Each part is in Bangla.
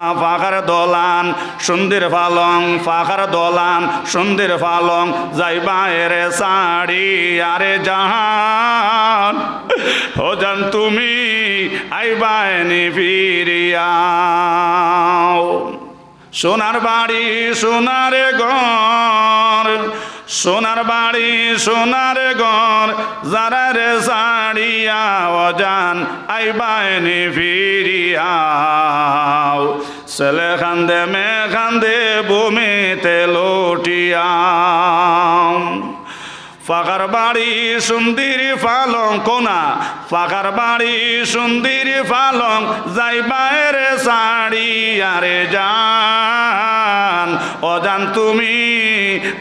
ফাঁকার দলান, সুন্দর ফালং, ফাঁকার দলান, সুন্দর ফালং যাইবা এরে সাড়ি আরে জাহান ও জান তুমি আইবা এনি ফিরিয়াও। সোনার বাড়ি, সোনার ঘর, সোনার বাড়ি, সোনার ঘর, যারা রে সাড়িয়া অজান আইবায়নি ফিরিয়াও। ছেলে খান্দে মে খান্দে ভূমিতে লটিয়াও ফাঁকার বাড়ি সুন্দির ফালং কোনা, ফাঁকার বাড়ি সুন্দির ফালং যাই বাইরে সাড়ি আরে যান। অজান তুমি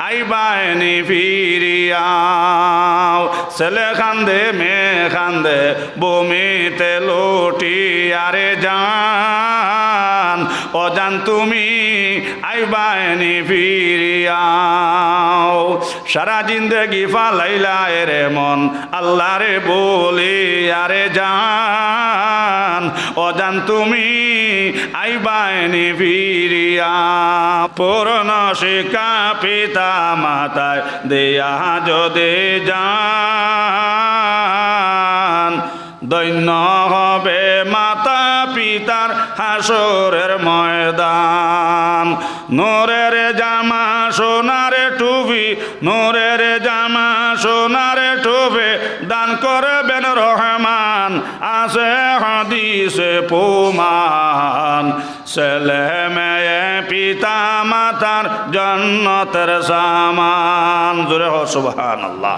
আইবায়নি ফিরিয়াও। ছেলে খান্দে মেয়ে খান্দে বমিতে লোটি আরে যান। অজান তুমি আইবায়নি ফিরিয়াও। সারা জিন্দগি ফালাইলা রে মন, আল্লাহ রে বলি, আরে জান, অজান তুমি আইবায়নি ফিরিয়া। পুরন শিকা পিতা মাতায় দেয়া যদি যান দৈন্য হবে মাতা পিতার হাসরের ময়দান। নোরের জামা সোনারে টুপি, নোরের জামা সোনারে টুপি দান করবেন রহমান। আসে হাদিসে পুমান ছেলে মেয়ে পিতা মাতার জন্নতের সামান। জোরে হো আল্লাহ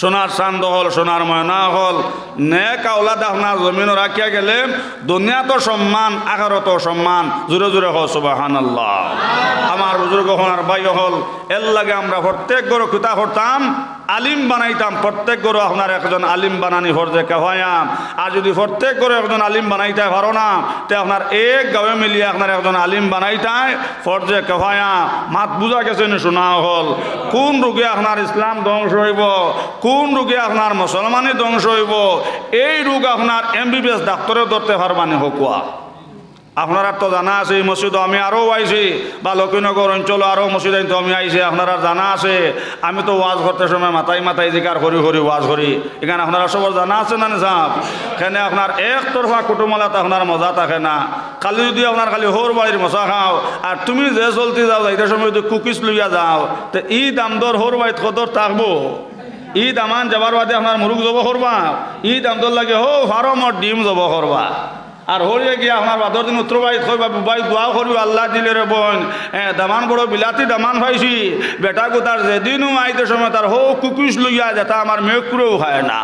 সোনার চান্দ হল, সোনার ময়না হল। নে কাউলা আপনার জমিন রাখিয়া গেলে দুনিয়া তো সম্মান আখারত সম্মান জোরে জোরে হল সুবাহান আল্লাহ আমার বুজুর্গ হনার ভাই হল এর লাগে আমরা প্রত্যেক গরু খুতা করতাম আলিম বানাইতাম, প্রত্যেক গরু আপনার একজন আলিম বানানি ফরজে কেহায়াম আর যদি প্রত্যেক গরু একজন আলিম বানাইতে পারো না, তে আপনার এক গাঁয়ে মিলিয়ে আপনার একজন আলিম বানাইতায় ফরজে কেহায়াম মাত বুঝা গেছে নি শোনা হল। কোন রোগে আপনার ইসলাম ধ্বংস হইব? কোন রোগে আপনার মুসলমানই ধ্বংস হইব? এই রোগ আপনার এমবিবিএস ডাক্তারে ধরতে পারবানি হকুয়া আপনারা তো জানা আছে, এই মসজিদ আমি আরও আইছি, বা লক্ষ্মীনগর অঞ্চল আরও মসজিদ তো আমি আইছি, আপনারা জানা আছে। আমি তো ওয়াজ করতে সময় মাথায় মাথায় জিকার করি করি, ওয়াজ করি। এখানে আপনারা সবার জানা আছে না সাহেব এখানে আপনার একতরফা কুটুমালাতে আপনার মজা থাকে না। খালি যদি আপনার খালি হোর বাড়ির মশা খাও, আর তুমি যে চলতে যাও, যাইতে সময় যদি কুকিজ লইয়া যাও, তো ই দাম দর হোর বাড়িত কদর থাকব ঈদ আমান যাবার বাদে আপনার মুরুখ জব করবা ঈদ আমদর লাগে, হো ফারমর ডিম জব করবা আর হরিয়ে গিয়া আমার বাদর দিন উত্তর বাড়ি থইবা বুবাই দোয়া করবি আল্লাহ দিলে রে বোন দামান বড় বিলাতি দামান পাইছি। বেটা গোতার যেদিনও আইতে সময় তার হো কুকুস লইয়া যেটা আমার মেয়েকুরেও হয় না।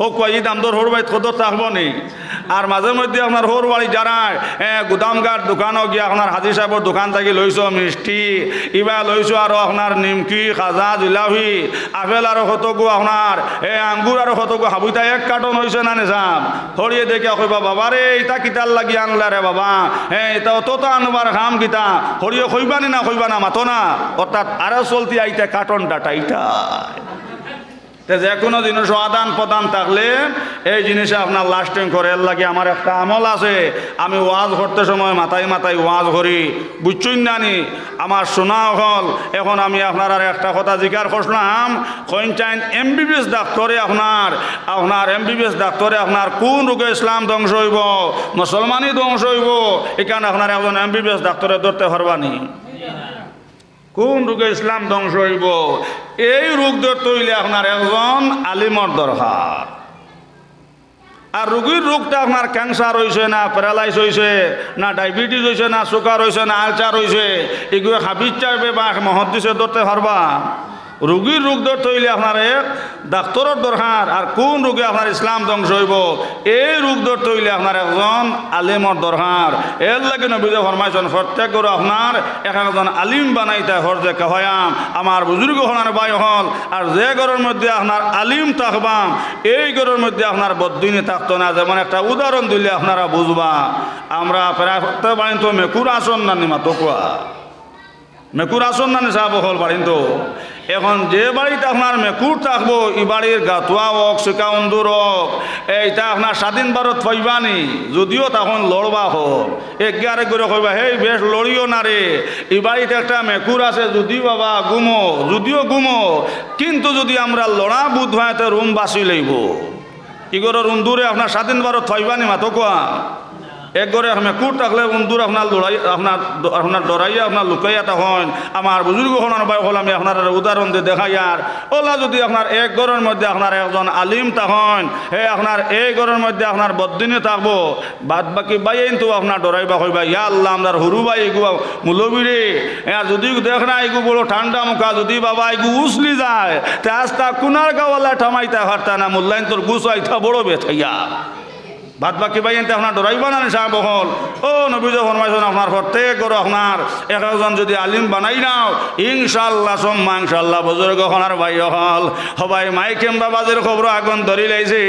হোক কয় ঈদ আমদর হোর বাড়ি খদর থাকব নি। আর মাঝে মধ্যে আপনার হোর বাড়ি যারা গুদামঘাট দোকানও গিয়ে আপনার হাজি সাহেবর দোকান থেকে লইছ মিষ্টি, ইবা লইছ আর আপনার নিমকি, খাজা, জিলাপি, আপেল আর কতগু আপনার এ আঙ্গুর আর কতগু হাবুইতা এক কার্টন হয়েছে না নেছাম হরিয়ে দেখে কইবা বাবা রে ইটা কিতার লাগি আনলা রে বাবা। হ্যাঁ এটা অত তো আনবার খাম কিতা। হরিয়ে কইবানি না কইবা না, মাতো না। অর্থাৎ আরও চলতি আইতে কার্টন ডাটা ইটা যে কোনো জিনিস আদান প্রদান থাকলে এই জিনিসে আপনার লাস্টিং করে। এর লাগে আমার একটা আমল আছে। আমি ওয়াজ করতে সময় মাথায় মাথায় ওয়াজ করি। বুঝছুন জানি আমার শোনা হল। এখন আমি আপনার আর একটা কথা জিজ্ঞার করলাম কইনচাইন এমবিবিএস ডাক্তরে আপনার আপনার এমবিবিএস ডাক্তরে আপনার কোন রোগে ইসলাম ধ্বংস হইব, মুসলমানই ধ্বংস হইব, এখানে আপনার একজন এমবিবিএস ডাক্তরে ধরতে পারবানি কোন রোগে ইসলাম ধ্বংস হইব? এই রোগ ধরতে হইলে আপনার একজন আলিমর দরকার। আর রোগীর রোগটা আপনার ক্যান্সার হয়েছে না প্যারালাইস হয়েছে না ডায়াবেটিস হয়েছে না সুগার হয়েছে না আলচার হয়েছে এগুলো হাবিজ চাইবে বা মহদ্দিসে ধরতে পারবা? রোগীর রোগ ধরতে হইলে আপনার এক ডাক্তরের দরকার, আর কোন রোগে আপনার ইসলাম ধ্বংস হইব, এই রোগ ধরতে হইলে আপনার একজন আলিমর দরকার। এর লাগে নবীজ ফরমাইছেন প্রত্যেক আপনার এক একজন আলিম বানাইতে হর যে কহয়াম, আমার বুজুর্গ হনার বাই হল, আর যে ঘরের মধ্যে আপনার আলিম থাকবাম, এই ঘরের মধ্যে আপনার বদিনী থাকতো না। যেমন একটা উদাহরণ দিলে আপনারা বুঝবা, আমরা প্রায় প্রত্যেক বাড়ি তো মেকুর আসন না নিমা, তো কোয়া? মেকুর আসন না নিশা বহল বাড়িন তো। এখন যে বাড়িতে আপনার মেকুর থাকব ই বাড়ির গাতুয়া হোক শিকা অন্দুর হোক, এইটা আপনার স্বাধীন ভারত পাইবানি যদিও তখন লড়বা হোক। এগারে করে কইবা, হেই, বেশ লড়িও না রে ই বাড়িতে একটা মেকুর আছে যদি বাবা গুমো, যদিও গুমো, কিন্তু যদি আমরা লড়া বুধ হয় তো রুম বাঁচি লইব ইগরের উন্দুরে আপনার স্বাধীন ভারত পাইবানি মাতো কোয়া? এক ঘরে আমি কুট থাকলে বন্ধুর আপনার লড়াই আপনার আপনার ডরাইয়া আপনার লুকাইয়া তখন আমার বুজুর্গ হলার বাই হল আমি আপনার উদাহরণ দিয়ে দেখাই আর। ওলা যদি আপনার এক ঘরের মধ্যে আপনার একজন আলিম তখন হে আপনার এই ঘরের মধ্যে আপনার বদিনে থাকব বাদ বাকি বাইন তো আপনার ডরাইবা হইবা। ইয়া আল্লাহ আপনার হরু বাই এগু মুলবিরে হ্যাঁ যদি দেখ না এগু বড় ঠান্ডা মুখা, যদি বাবা এগু উসলি যায়, তা আস্তা কুনার গাওয়ালা ঠামাইতে পারতা না, মুল্লাইন তোর গুছ বড় বেথাইয়া বাদ বাকি ভাই এনতে আপনার ডরাইবা না নিশা বহল। ও নবীজ ফরমাইছেন, আপনার প্রত্যেক করো আপনার এক একজন যদি আলিম বানাই নাও ইনশাল্লাহ সম্মা ইনশাল্লাহ বুজুর্গ হনার ভাই হল। সবাই মাই কেম্বা বাজের খবর আগুন ধরি লাইছে।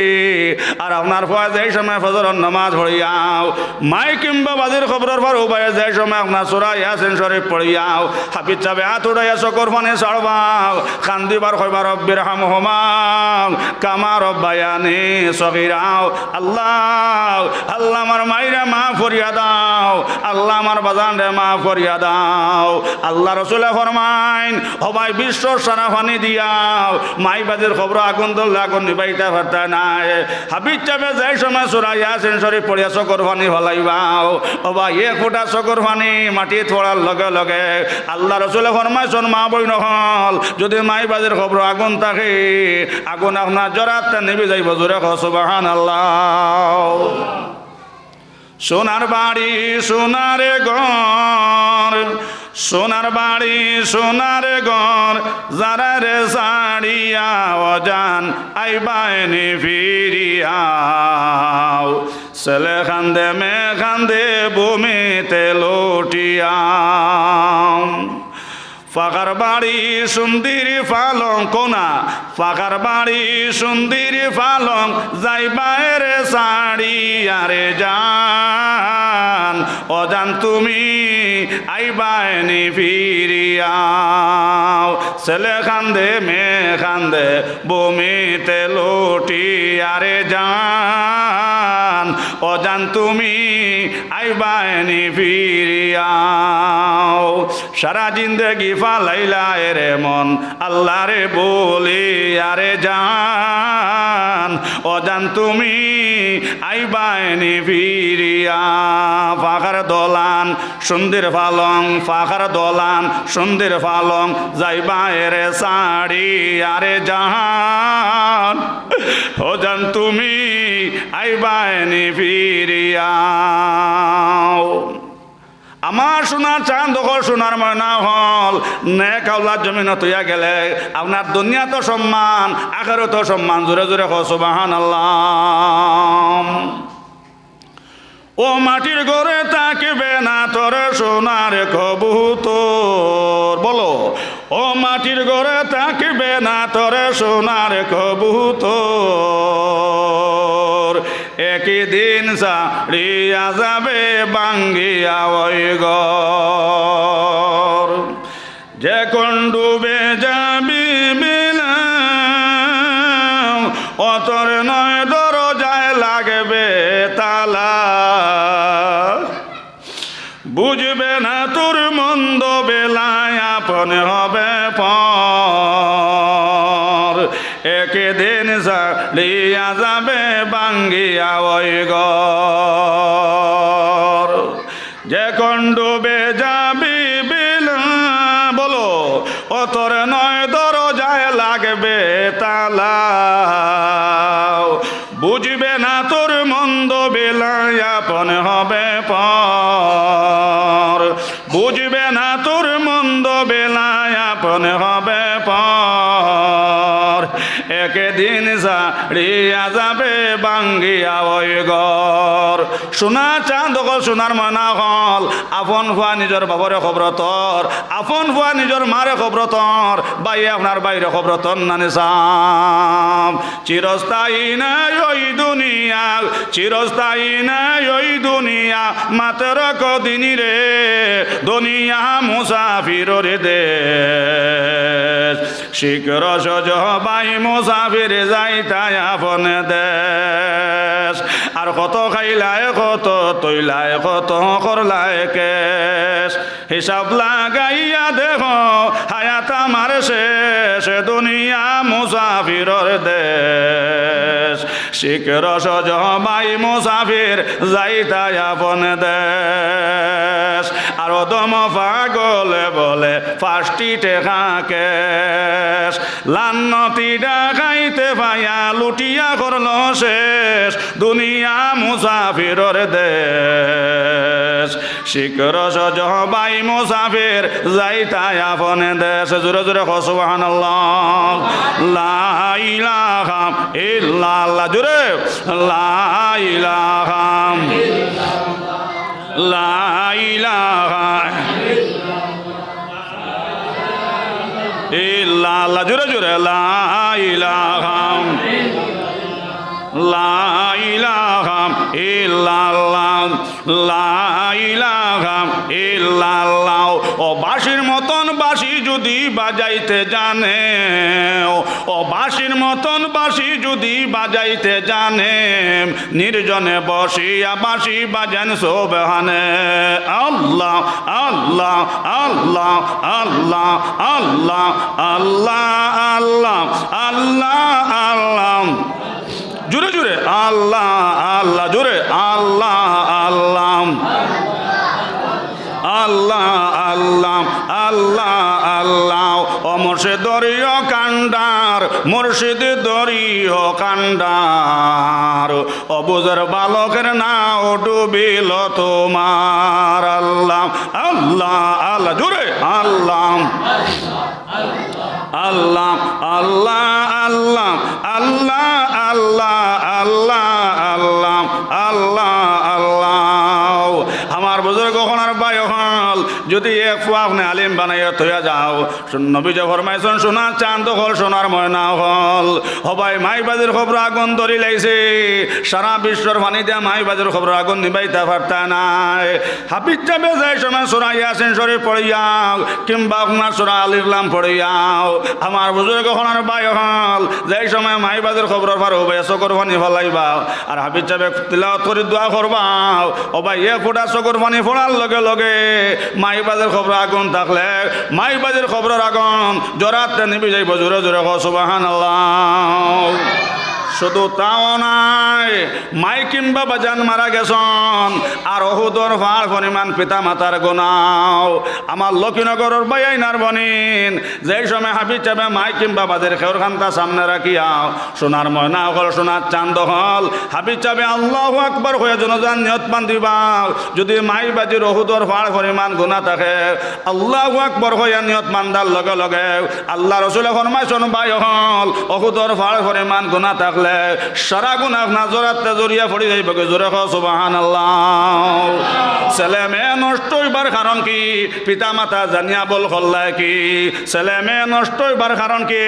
আর আপনার ফুয়া যে সময় ফজর নামাজ পড়িয়াও। মাই কিংবা বাজের খবরের পর উপায় যে সময় আপনার সোরা ইয়াসিন শরীফ পড়িয়াও। হাফিজ চাবে হাত উড়াইয়া চকর ফানে চড়বাও খান্দিবার কইবার রব্বির হাম হমাও কামা রব্বায়ানি সগিরাও। আল্লাহ আল্লাহ আমার মাইরা মা ফরিয়া দাও। আল্লাহ আমার বাজান রে মা ফরিয়া দাও। আল্লাহ রসুলে ফরমাইন হবাই বিশ্ব সারা ফানি দিয়াও। মাই বাজের খবর আগুন দল আগুন নিবাইতে পারতা নাই। হাবিজ চাবে যাই সময় সুরা ইয়াসিন শরীফ পড়িয়া চকর ফানি হলাইবাও হবা এ ফোটা চকর ফানি মাটি থোড়ার লগে লগে আল্লাহ রসুলে ফরমাইছন, মা বই নহল, যদি মাই বাজের খবর আগুন থাকে, আগুন আপনার জরাত নিবি যাইব জোরে খসবাহান আল্লাহ সোনার বাড়ি, সোনার ঘর, সোনার বাড়ি, সোনার ঘর, যারা রে সাড়িয়া অজান আইবায়নি ফিরিয়াও। ছেলে খান্দে মে খান্দে ভূমিতে লটিয়াম ফাঁকার বাড়ি সুন্দর ফালং কোনা ফাঁকার বাড়ি সুন্দর ফালং যাই বাইরে শাড়ি আরে যান অজান তুমি আইবায়নি ফিরিয়াও। ছেলে খান্দে মে খান্দে, বমিতে লোটি আরে যান অজান তুমি আইবায়নি ফিরিয়াও। সারা জিন্দগি ফালাইলা রে মন, আল্লাহ রে বলি, আরে জান, অজান তুমি আইবায়নি ফিরিয়া। ফাঁকার দলান, সুন্দর ফালং, ফাঁকার দলান, সুন্দর ফালং যাইবায়রে সাড়ি, আরে জাহান অজান তুমি আইবায়নি ফিরিয়াও। আমার সোনার চাঁদ সোনার ময়না হল। নে কাউলার জমিন তৈয়া গেলে আপনার দুনিয়া তো সম্মান আখেরও তো সম্মান, জোরে জোরে হসবাহান আল্লাহ ও মাটির ঘরে তাকিবে না তোর সোনার কবুতর। বলো ও মাটির ঘরে তাকিবে না তোর সোনার কবুতর। একই দিন সারিয়া যাবে বাঙ্গিয়া ওই ঘর। যে কোন ডুবে যাবি বিলা অতর নয় দরজায় লাগবে তালা। বুঝবে না তোর মন্দ বেলায় আপন হবে পর। একদিন যাবে বাঙ্গিয়া ওই ঘর। একদিন সাড়িয়া যাবে বাঙ্গিয়া ওই ঘর। সোনা চাঁদ হল সোনার ময়না হল, আপন হওয়া নিজের বাবরে খবরতর আপন হওয়া নিজের মারে খবরতর বাই আপনার বাইরে খবরতর নানি সাম চিরস্থায়ী নাই ওই দুনিয়া চিরস্থায়ী নাই ওই দুনিয়া মাত্র কদিনী রে দুনিয়া মুসাফির দেশ। শিখর সজ বাই মুসাফির যাইতাই আপন দেশ। আর কত খাইলায়, কত তৈলায়, কত করলায় কেশ। হিসাব লাগাইয়া দেখ, হায়াত আমার শেষ, দুনিয়া মুসাফিরর দেশ। শিখর সজ বাই মুসাফির যাইতাই আপন দেশ। আর দম পাগলে বলে ফার্স্টি টেকা কেশ লান্নতি ডাকাইতে পাইয়া লুটিয়া করল শেষ। দুনিয়া মুসাফিরর দেশ। শিখর সজ বাই মুসাফির, যাইতাই আপন দেশ। জোরে জোরে খসবাহান লাইলাহাম ইল্লাল্লাহ। জোরে। লাইলাহাম লাইলাহা ইল্লা আল্লাহ জোরে জোরে লা ইলাহা লা ইলাহা ইল্লাল্লাহ লা ইলাহা বাঁশি যদি বাজাইতে জানে, ও বাঁশির মতন বাঁশি যদি বাজাইতে জানে, নির্জনে বসিয়া বাঁশি বাজেন সোবহানে আল্লাহ আল্লাহ আল্লাহ আল্লাহ আল্লাহ আল্লাহ আল্লাহ আল্লাহ আল্লাহ। জুড়ে জুড়ে, আল্লাহ আল্লাহ, জুড়ে, আল্লাহ আল্লাহ। আল্লাহ আল্লাহ আল্লাহ আল্লাহ বালকের নাও ডুবিল তোমার আল্লাহ। আল্লাহ আল্লাহ, জুড়ে আল্লাহ। আল্লাহ আল্লাহ আল্লাহ আল্লাহ আল্লাহ। যদি এক ফুয়া আপনি আলিম বানাইয়া থইয়া যাও নবী যে ফরমাইছেন সোনার চাঁদ হল সোনার ময়না হল। হবাই মাই বাজির খবর আগুন ধরি লাইছে সারা বিশ্বর পানি দিয়া মাই বাজির খবর আগুন নিবাইতে পারতা নাই। হাফিজ যাবে যাই সময় সোনা ইয়াসিন শরীফ পড়িয়াও কিংবা আপনার সোনা আলিফলাম পড়িয়াও আমার বুজুর্গ ওখানার বাই হল যাই সময় মাই বাজির খবর পার হবে চকর পানি ফলাইবাও। আর হাফিজ যাবে তিলাওয়াত করে দোয়া করবাও ভাই এ ফোটা চকর পানি ফোড়ার লগে লগে মাই বাজের খবর আগুন থাকলে মাইবাজের খবর আগুন জোরাতে নিবি যাইব জোরে জোরে। হসবাহান শুধু তাও নাই মাই কিংবা বাজান মারা গেছন, আর অহুদর ভার পরিমাণ পিতা মাতার গোনাও আমার লক্ষ্মীনগরের বাইনার বনিন যেই সময় হাবি চাবে মাই কিংবা বাদের খেউর খান্তা সামনে রাখিয়াও। সোনার ময়না হল, সোনার চান্দ হল। হাবি চাবে আল্লাহ আকবর হয়ে জনজান নিয়ত বান্ধিবাও। যদি মাই বাজির অহুদর ভার পরিমাণ গুণা থাকে, আল্লাহ আকবর হয়ে নিয়ত মান্দার লগে লগে আল্লাহ রসুলে ফরমাইছন বাই হল, অহুদর ভার পরিমাণ গুণা থাকলে সারা গুণ আপনার জোরাতে জড়িয়া পড়ি যাইব জোরে সুবাহান আল্লাহ ছেলে মেয়ে নষ্ট হইবার কারণ কি? পিতা মাতা জানিয়া বল হল্লায় কি? ছেলে মেয়ে নষ্ট হইবার কারণ কি?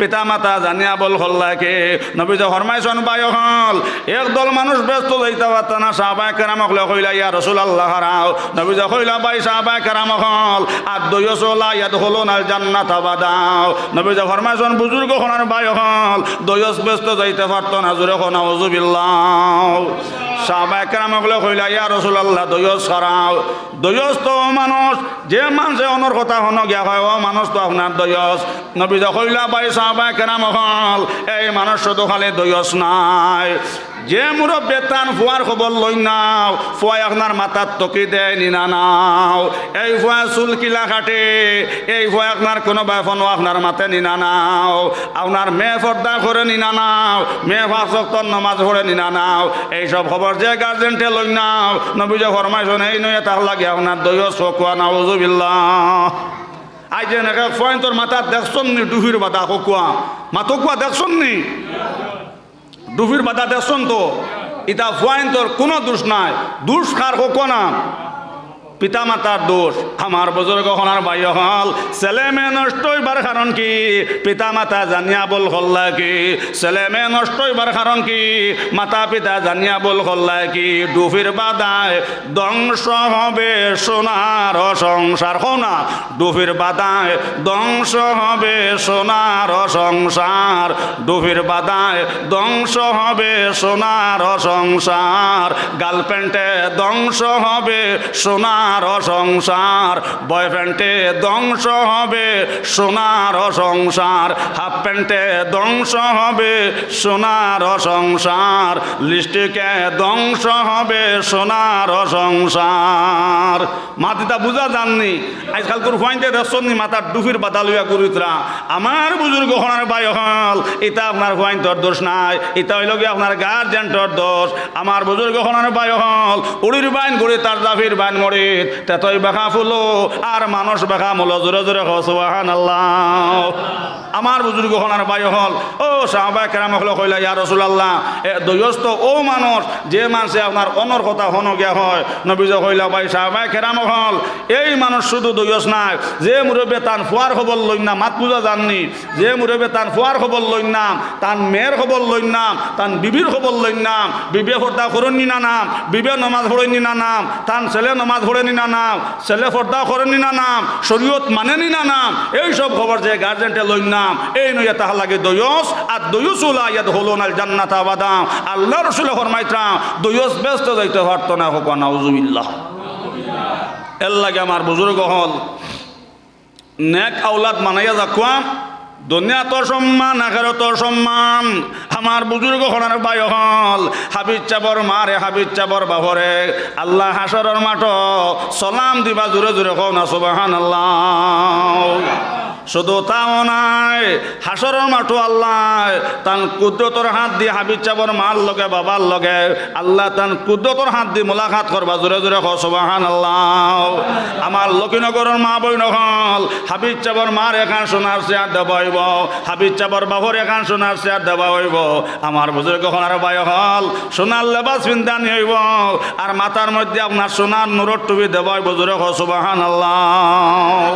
পিতা মাতা জানিয়া বল হল্লায় কি? নবী যে ফরমাইছন বাই হল একদল মানুষ ব্যস্ত যাইতে পারত না, সাহবায় কেরামক কইলা, ইয়া রসুল আল্লাহ রাও নবী যে কইলা বাই সাহবায় কেরামক হল আর দয়সলা ইয়াদ হলো না জান্নাত আবাদাও নবী যে ফরমাইছন, বুজুর্গ খনার বাই হল দয়স ব্যস্ত যাইতে পারত না, জোরে খনা ওজুবিল্লাহ সাহবায় কেরামক লে কইলা রসুল আল্লাহ দয়স খারাও দয়স তো মানুষ, যে কথা তো বাই এই মানুষ শুধু খালি দৈয়স নাই। যে মোর বেতান ফুয়ার খবর লই নাও ফুয়াই আপনার মাথার তকি দেয় নিনা নাও। এই ফুয়া চুল কিলা কাটে, এই ফুয়া আপনার কোনো বাইফন আপনার মাথে নিনা নাও। আপনার মেয়ে পর্দা করে নিনা নাও, মেয়ে ফাঁসক্তর নমাজ পড়ে নিনা নাও। এইসব খবর যে গার্জেন্টে লই নাও, নবীজ ফরমাইছন, এই নয় তার লাগে আপনার দৈয় চকুয়া নাউজুবিল্লাহ আই যে নাকি ফয়েন তোর মাথা দেখছন নি ডুফির বাদা কুয়া মাতো কুয়া দেখছন নি? ডুফির বাধা দেশন তো ইটা ফয়েন তোর কোনো দোষ নাই। দোষ কার হোক না। পিতা মাতার দোষ। আমার বুজুর্গ হনার ভাই হল। ছেলে মেয়ে নষ্ট হইবার কারণ কি? পিতা মাতা জানিয়া বল হল্লা কি? ছেলে মেয়ে নষ্ট হইবার কারণ কি? মাতা পিতা জানিয়া বল হল্লা কি? ডুফির বাদায় ধ্বংস হবে সোনার সংসার। হোনা ডুফির বাদায় ধ্বংস হবে সোনার সংসার। ডুফির বাদায় ধ্বংস হবে সোনার সংসার। গার্লফ্রেন্ডে ধ্বংস হবে সোনার সংসার। বয়ফ্রেন্ডে ধ্বংস হবে, সোনার সংসার। হাফ প্যান্টে ধ্বংস হবে, সোনার সংসার। লিস্টিকে ধ্বংস হবে, সোনার সংসার। মাতিটা বুঝা জাননি, আজকাল তোর ফাইনতে দেখছনি মাথার ডুফির বাদা লইয়া গুরুতরা আমার বুজুর্গ হনার বাই হল এটা আপনার ফাইন তোর দোষ নাই এটা হইল কি আপনার গার্জেন্টর দোষ। আমার বুজুর্গ হনার বাই হল উড়ির বাইন গড়ি তার জাফির বাইন গড়ি তেতই বেখা ফুলো আর মানুষ বেখা মুলো জোরে জোরে হসবাহান আল্লাহ আমার বুজুর্গ হনার বাই হল ও সাহবাই কেরাম হল কইলা, ইয়া রসুল আল্লাহ এ দৈয়স্ত ও মানুষ, যে মানুষে আপনার অনর কথা হন গিয়া হয়, নবীজ কইলা, ভাই সাহবাই কেরাম হল, এই মানুষ শুধু দৈয়স নাই, যে মুরব্বে তান ফুয়ার খবর লই না, মাত পূজা জাননি যে মুরব্বে তান ফুয়ার খবর লই নাম তান মেয়ের খবর লই নাম তান বিবির খবর লই নাম বিবে ফর্দা করনি না নাম বিবে নমাজ পড়েনি না নাম তান ছেলে নমাজ পড়েনি না নাম? ছেলে ফর্দা করেনি না নাম? শরীয়ত মানেনি না নাম? এই সব খবর যে গার্জেন্টে লই নাম, এই নইয়া তাহা লাগে দয়স, আর দয়স উলা ইয়াদ হলো না জান্নাত আবাদাম আল্লাহ রসুল ফরমাইতাম, দয়স ব্যস্ত যাইতে পারতো না, হোক, নাউজুবিল্লাহ। এর লাগে আমার বুজুর্গ হল, নেক আউলাদ মানাইয়া যাকুয়াম দুনিয়া তোর সম্মান, আখেরও তোর সম্মান। আমার বুজুর্গ হনার বায়ু হল হাবিজ চাবর মারে হাবিজ চাবর বাহরে। আল্লাহ হাসরের মাঠ সলাম দিবা জোরে জোরে কও না সুবাহান আল্লাহ শুধু তাও নাই হাসরের মাঠও আল্লাহ তান কুদরতর হাত দিয়ে হাবিজ চাবর মার লগে, বাবার লগে আল্লাহ তান কুদরতর হাত দিয়ে মোলাকাত করবা। জোরে জোরে কও সুবাহান আল্লাহ আমার লক্ষ্মীনগরের মা বই নহল হাবিজ চাবর মার এখান সোনার চেয়ার দেবা হইব। হাবিজ চাবর বাবর এখান সোনার চেয়ার দেবা হইব। আমার বুজুর্গ হনার বায় হল, সোনার লেবাস পিন্ধানি হইব। আর মাথার মধ্যে আপনার সোনার নুরর টুবি দেবা হইব। জোরে কও সুবাহান আল্লাহ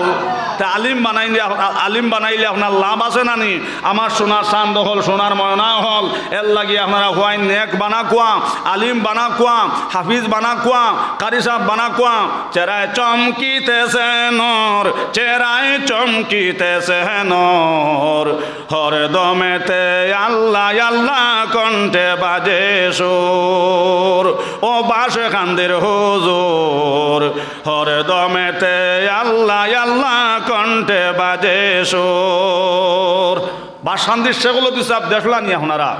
তা আলিম বানাইলে আলিম বানাইলে আপনার লাভ আছে নানি আমার সোনার সান হল সোনার ময়না হল। এর লাগি আপনারা হোয়াই নেক বানা কুয়া আলিম বানা কুয়া হাফিজ বানা কুয়া কারি সাহ বানা কুয়া চেরায় চমকিতেছে নর, চেরায় চমকিতেছে নর। হর দমেতে আল্লাহ আল্লাহ কণ্ঠে বাজে সুর। ও বাসে খান্দির হুজুর। হর দমেতে আল্লাহ আল্লাহ কণ্ঠে বাজে সোর। বা শান্তির সেগুলো দিসাব দেখলানি আপনারা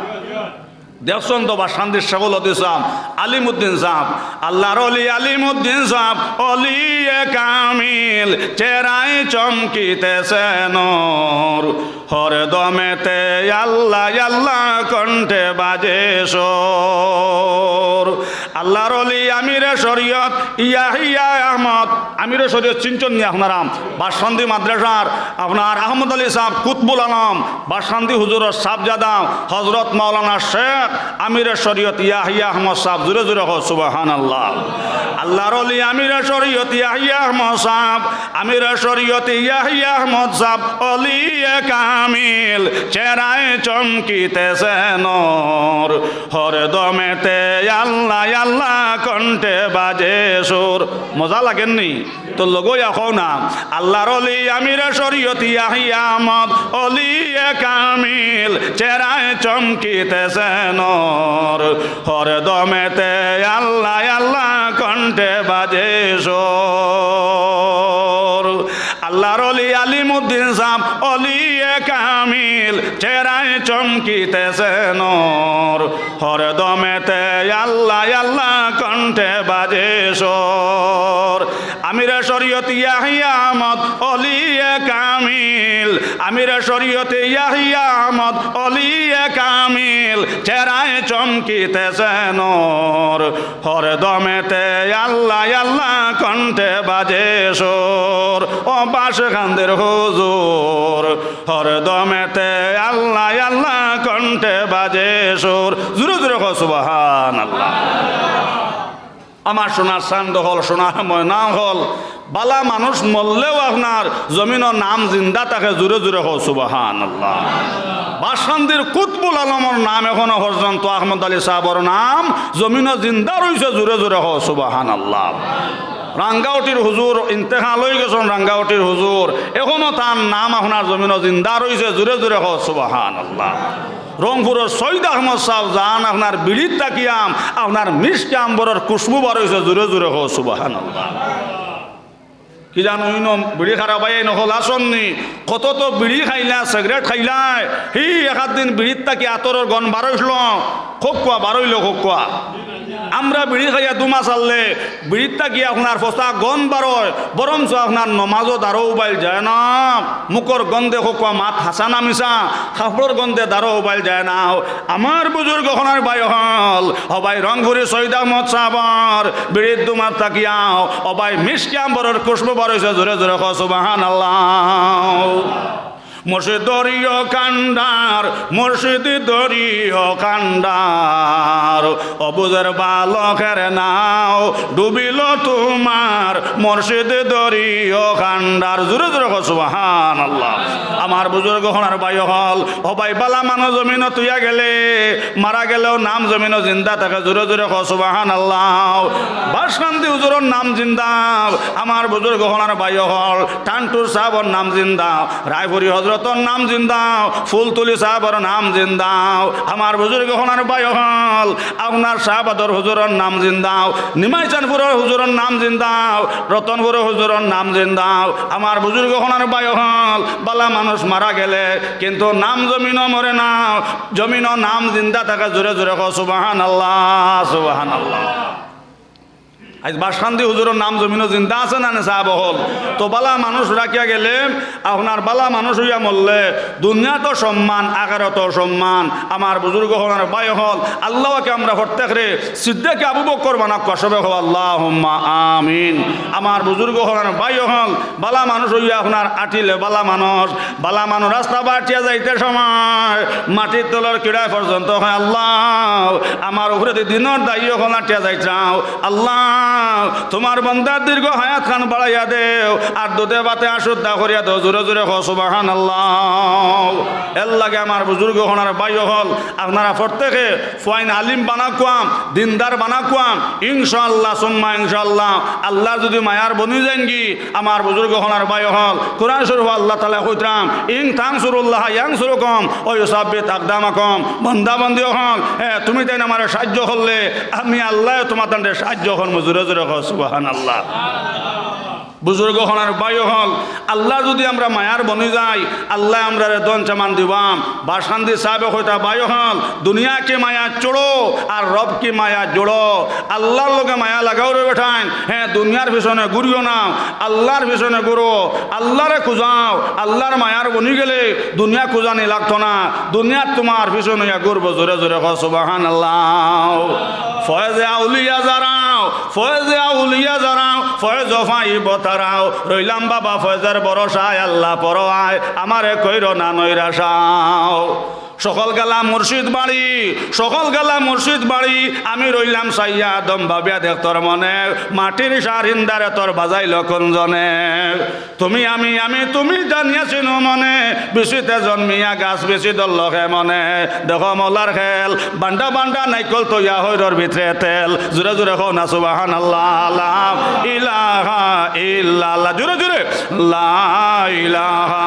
দেখছেন তো বা শান্তির সেগুলো দিসাম আলিমুদ্দিন সাহ আল্লাহর অলি আলিমুদ্দিন সাহ অলি কামিল, চেরাই চমকিতেছে নর। হর দমেতে আল্লাহ আল্লাহ কণ্ঠে বাজে সোর আল্লাহর অলি আমিরে শরীয়ত, ইয়াহিয়া আহমদ। আমিরে শরীয়ত চিঞ্চন নিয়ে আপনারা। বাসন্দি মাদ্রাসার আপনার আহমদ আলী সাহ কুতবুল আলম, বাসন্দি হুজুরের সাবজাদা হজরত মাওলানা শেখ আমিরে শরীয়ত ইয়াহিয়া আহমদ সাহ জুড়ে জুড়ে হো সুবাহান আল্লাহ আল্লাহর অলি আমিরে শরীয়ত ইয়াহিয়া আহমদ সাহ আমিরে শরীয়ত ইয়াহিয়া আহমদ সাহ অলি এ কামিল চেরায় চমকিতেছে নর। হরে দমেতে আল্লাহ আল্লাহ কণ্ঠে বাজে সুর। মজা লাগেননি? তো লগই এখন না। আল্লাহর অলি, আমিরে শরীয়ত ইয়াহিয়া আহমদ অলি কামিল চেরায় চমকিতেছে নর। হরে দমেতে আল্লাহ আল্লাহ কণ্ঠে বাজে সোর। কামিল চেরায় চমকিতেছে নর। হরদমেতে আল্লাহ আল্লাহ কণ্ঠে বাজে সোর আমিরে শরীয়ত ইয়াহিয়া আহমদ অলিয়ে কামিল। আমিরে শরীয়ত ইয়াহিয়া আহমদ অলিয়ে কামিল। চেরায় চমকিতেছে নোর, হর দমেতে আল্লাহ আল্লাহ কণ্ঠে বাজে সোর। ও বাস খান্দের হুজুর, হর দমেতে আল্লাহ আল্লাহ কণ্ঠে বাজে সোর। জুরু জুরু আল্লাহ আমার সোনার চান্দ হল, সোনার ময়না হল। বালা মানুষ মরলেও আপনার জমিনের নাম জিন্দা তাকে জুড়ে জুড়ে হো সুবাহান আল্লাহ বাসন্দির কুতবুল আলমর নাম এখনও পর্যন্ত আহমদ আলী সাহাবর নাম জমিন জিন্দা রয়েছে জুড়ে জুড়ে হো সুবাহান আল্লাহ রাঙ্গাউটির হুজুর ইন্তেহাল হয়ে গেছেন রাঙ্গাউটির হুজুর এখনও তার নাম আপনার জমিন জিন্দা রয়েছে জুড়ে জুড়ে হো সুবাহান আল্লাহ রংপুরের সৈদ আহমদ সাহ জান আপনার বিড়ির তাকিয়াম, আপনার মিষ্টি আম্বরের খুশবু বার হয়েছে জোরে জোরে হো সুবাহান কি জানো ইন বিড়ি খারা বাই নহল আসননি। কত তো বিড়ি খাইলা, সিগারেট খাইলাই। হি একাদ দিন বিড়ির তাকি আতরের গন বারইছিল খোকুয়া বারইল খোকুয়া আমরা বিড়ি খাইয়া দুমা চাললে বিড়ির তাকি আপনার ফসা গন বারয় বরঞ্চ আপনার নমাজও দারো উবাইল যায় না। মুখর গন্ধে খোকুয়া মাত হাসা না মিশা গন্ধে দারো উবাইল যায় না। আমার বুজুর্গ হনার বাই হল হবাই রংপুরি সৈদ আহমদ সাহাবর বিড়ির দুমার তাকিয়াও অবাই মিষ্টি আম্বরের খুশবু বারইছে জোরে জোরে কসুবাহান আল্লাহ মুর্শিদ দরীয় কান্ডার মুর্শিদ দরীয় কান্ডার। অবুজের বালকের নাও ডুবিল তোমার মুর্শিদ দরীয় কান্ডার। জোরে জোরে কসুবাহান আল্লাহ আমার বুজুর্গ হনার বাই হল হবাই বালা মানুষ জমিন তুইয়া গেলে, মারা গেলেও নাম জমিন জিন্দা থাকে। জোরে জোরে কসুবাহান আল্লাহ বাসকান্তি হুজুরের নাম জিন্দা। আমার বুজুর্গ হনার বাই হল, টান্টুর সাহবর নাম জিন্দা। রায়পুরি হজরতর নাম জিন্দাও ফুলতুলি সাহাবর নাম জিন্দাও। আমার বুজুর্গ হনার বাই হল আপনার শাহবাদর হুজুরের নাম জিন্দাও। নিমাইচানপুরের হুজুরের নাম জিন্দাও, রতনপুরের হুজুরের নাম জিন্দাও। আমার বুজুর্গ হনার বাই হল বালা মানুষ মারা গেলে, কিন্তু নাম জমিনও মরে না। জমিনও নাম জিন্দা থাকে জোরে জোরে কো সুবাহান আল্লাহ সুবাহান আল্লাহ আজ বাসখান্দি হুজুরের নাম জমিনও জিন্দা আছে না না সাহাব হল তো বালা মানুষ রাখিয়া গেলে, আপনার বালা মানুষ হইয়া মরলে দুনিয়া তো সম্মান আকার তো সম্মান। আমার বুজুর্গ হলার বাই হল আল্লাহকে আমরা প্রত্যেক রে সিদ্ধাকে আবু বকর বানা কসবে হল আল্লাহ আমিন। আমার বুজুর্গ হলার বাই হল বালা মানুষ হইয়া আপনার আটিলে বালা মানুষ বালা মানুষ রাস্তা বাটিয়া যাইতে সময়, মাটির তলার কিড়ায় পর্যন্ত হয় আল্লাহ। আমার উপরে দিনের দায়ী হল আটিয়া যাইছাও আল্লাহ। তোমার বন্দার দীর্ঘ হায়াত খান বাড়াইয়া দেও। আর দুধে বাতে আশুদ্ধা করিয়া দেও, জোরে জোরে হসুবাহান আল্লাহ এর লাগে আমার বুজুর্গ হনার বায়ু হল, আপনারা প্রত্যেকে ফাইন আলিম বানা কুয়াম দিনদার বানা কুয়াম ইনশাআল্লাহ, সুম্মা ইনশাআল্লাহ। আল্লাহ যদি মায়ার বনি যান কি আমার বুজুর্গ হনার বায়ু হল, কোরআন শুরু আল্লাহ তালা কইতাম, ইং থাং সুরুল্লাহ ইয়াং সুরু কম ওই সাব্বে তাকদামা কম বন্দা বন্দিও হল হ্যাঁ তুমি তাই আমার সাহায্য করলে, আমি আল্লাহ তোমার সাহায্য হল বুজুর্গ হনার হল আল্লাহ যদি আমরা মায়ার বনি যাই, আল্লাহ আমরা চামান দিবাম। বাসান্দি সাহেব হইতা হল মায়া আর মায়া জোড়ো। আল্লাহর লোকে মায়া লাগাও রে বেঠান হ্যাঁ দুনিয়ার পিছনে ঘুরিও না, আল্লাহর পিছনে ঘুরো। আল্লাহরে খুঁজাও, আল্লাহর মায়ার বনি গেলে দুনিয়া খুঁজানি লাগতো না। দুনিয়ার তোমার পিছনে ঘুরবো জোরে জোরে কসবাহান আল্লাহ ফয়েজে আউলিয়া যারাও ফয়েজে আউলিয়া যারাও ফয়েজ ফাই বতারাও রইলাম বাবা ফয়েজের বরসায় আল্লাহ পরোয়ায়, আমারে কইর না নৈরাশাও। সকল গেলা মুর্শিদ বাড়ি, সকল গেলা মুর্শিদ বাড়ি। আমি রইলাম সাইয়া দম ভাবিয়া দেখ তোর মনে, মাটির সারিন্দারে তোর বাজাই লক্ষণ জনে তুমি আমি আমি, তুমি জানিয়াছিল মনে, বেশিতে জন্মিয়া গাছ বেশি দল্লহে মনে। দেখো মলার খেল বান্ডা বান্ডা নাইকল তৈয়া হৈরর ভিতরে তেল। জোরে জোরে কো না সুবাহান আল্লাহ ইলাহা ইল্লাল্লাহ। জোরে জোরে, লা ইলাহা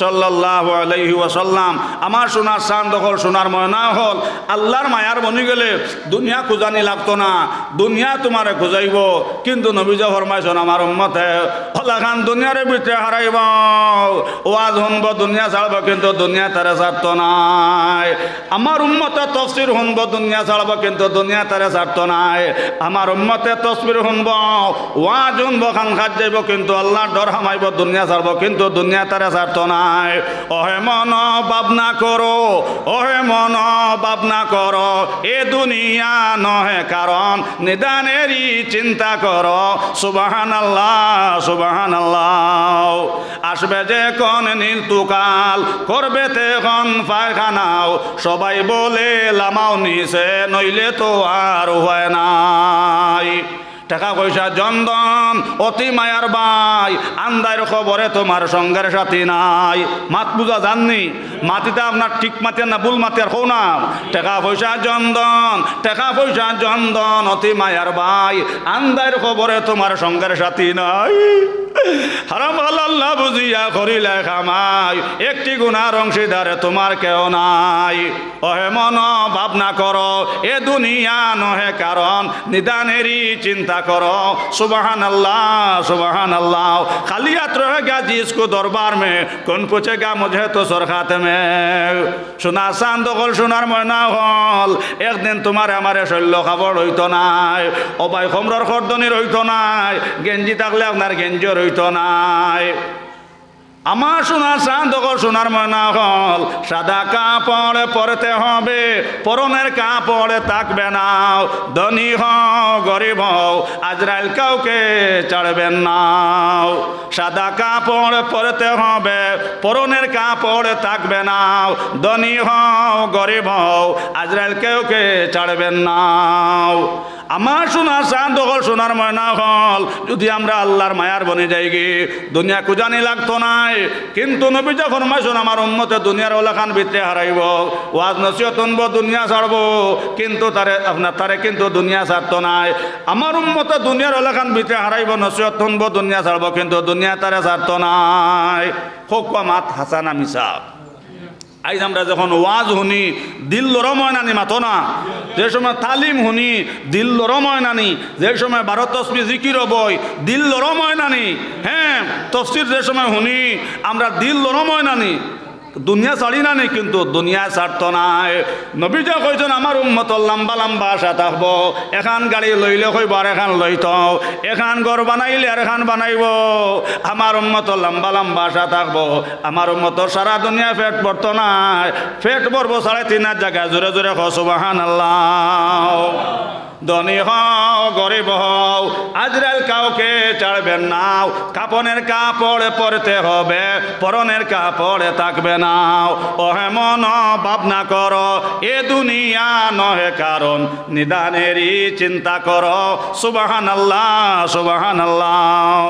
সাল্লাহ আলাইহি ওয়াসাল্লাম। আমার সোনার সান দখল, সোনার ময়না হল। আল্লাহর মায়ার বনি গেলে দুনিয়া খুঁজানি লাগতো না, দুনিয়া তোমারে খুঁজাইব। কিন্তু নবীজ ফরমাইছন, আমার উম্মতে হলাখান দুনিয়ারে ভিতরে হারাইব। ওয়াজ শুনব, দুনিয়া ছাড়ব, কিন্তু দুনিয়া তারে ছাড়ত নাই। আমার উম্মতে তফসির শুনব, দুনিয়া ছাড়ব, কিন্তু দুনিয়া তারে ছাড়ত নাই। আমার উম্মতে তসবির শুনব, ওয়াজ শুনব, খান খাত যাইব, কিন্তু আল্লাহর ডর হামাইব দুনিয়া ছাড়ব, কিন্তু দুনিয়া তারে ছাড়ত নাই। অহে মন ভাবনা করো। ওহে মন ভাবনা করো। এ দুনিয়া নহে কারণ, নিদানেরই চিন্তা করো। সুবাহান আল্লাহ সুবাহান আল্লাহ আসবে যে কোন নীল তুকাল, করবে তে কোন পায়খানাও। সবাই বলে, লামাও নিছে, নইলে তো আর হয় নাই। টাকা পয়সা জন্দন অতি মায়ার বাই আন্দার খবরে তোমার সঙ্গের সাথী নাই। মাত বুঝা জাননি? মাতিতে আপনার ঠিক মাতি না ভুল মাতি আর না? টাকা পয়সা জন্দন টাকা পয়সা জন্দন অতি মায়ার বাই আন্দার খবরে তোমার সঙ্গের সাথী নাই। হারাম হালাল না বুঝিয়া করিলে খামাই। একটি গুণার অংশীদারে তোমার কেউ নাই। অহে মন, ভাবনা কর, এ দুনিয়া নহে কারণ, নিদানেরই চিন্তা কর। সুবাহান আল্লাহ সুবাহান আল্লাহ খালি রহে গা জিসকো দরবার মে, কোন পুছে গা মুঝে তো সরখাতে মে। সোনা চান্দ হল সোনার ময়না হল একদিন তোমার আমারে শৈল্য খাবর হইতো নাই। অবাই খমরর খর্দনি রইতো নাই। গেঞ্জি থাকলে আপনার গেঞ্জি রইত নাই। আমার সোনার হল সোনার ময়না হল সাদা কাপড়ে পরতে হবে, পরনের কাপড়ে থাকবে নাও ধনী হও, গরিব হও, আজরাইল কাউকে চড়বেন নাও সাদা কাপড় পরতে হবে, পরনের কাপড়ে থাকবে নাও ধনী হও, গরিব হও, আজরাইল কেউকে চড়বেন নাও আমার সোনার চাঁদ হল সোনার ময়না হল। যদি আমরা আল্লাহর মায়ার বনে যাই গে, দুনিয়া কুজানি লাগতো নাই। কিন্তু নবীজা ফরমাইছন আমার উন্মতে দুনিয়ার ওলাখান ভিতরে হারাইব। ওয়াজ নসিহত শুনব দুনিয়া ছাড়ব। কিন্তু তারে, আপনার তারে কিন্তু দুনিয়া ছাড়তো নাই। আমার উন্মতে দুনিয়ার ওলাখান ভিতরে হারাইব, নসিহত শুনব দুনিয়া ছাড়ব। কিন্তু দুনিয়া তারে ছাড়তো নাই। হোক মাত হাসানা মিশা আইজ আমরা যখন ওয়াজ শুনি দিল রময় নানি মাতো না। যে সময় তালিম শুনি দিল রময় নানি যে সময় ভারত তসমি জিকির বই দিল রময় নানি হ্যাঁ তফসির যে সময় শুনি, আমরা দিল রময় নানি দুনিয়া ছাড়ি না নি, কিন্তু দুনিয়া ছাড়ত নাই। নবীজা কইছেন আমার উন্মত লম্বা লম্বা আশা থাকব এখান গাড়ি লইলে কইব আর এখান লইত এখান ঘর বানাইলে আর এখান বানাইব। আমার উন্মত লম্বা লম্বা আশা থাকব আমার উন্মত সারা দুনিয়া পেট পড়ত নাই। পেট পড়ব সাড়ে তিন হাজার জায়গায় জোরে জোরে খসবাহান আল্লাহ ধনী হও, গরিব হও আজরাল কাউকে ছাড়বেন নাও কাপনের কাপড় পরতে হবে, পরনের কাপড়ে থাকবে নাও ওহে মন, ভাবনা কর, এ দুনিয়া নহে কারণ, নিদানেরই চিন্তা কর। সুবাহান আল্লাহ সুবাহান আল্লাহ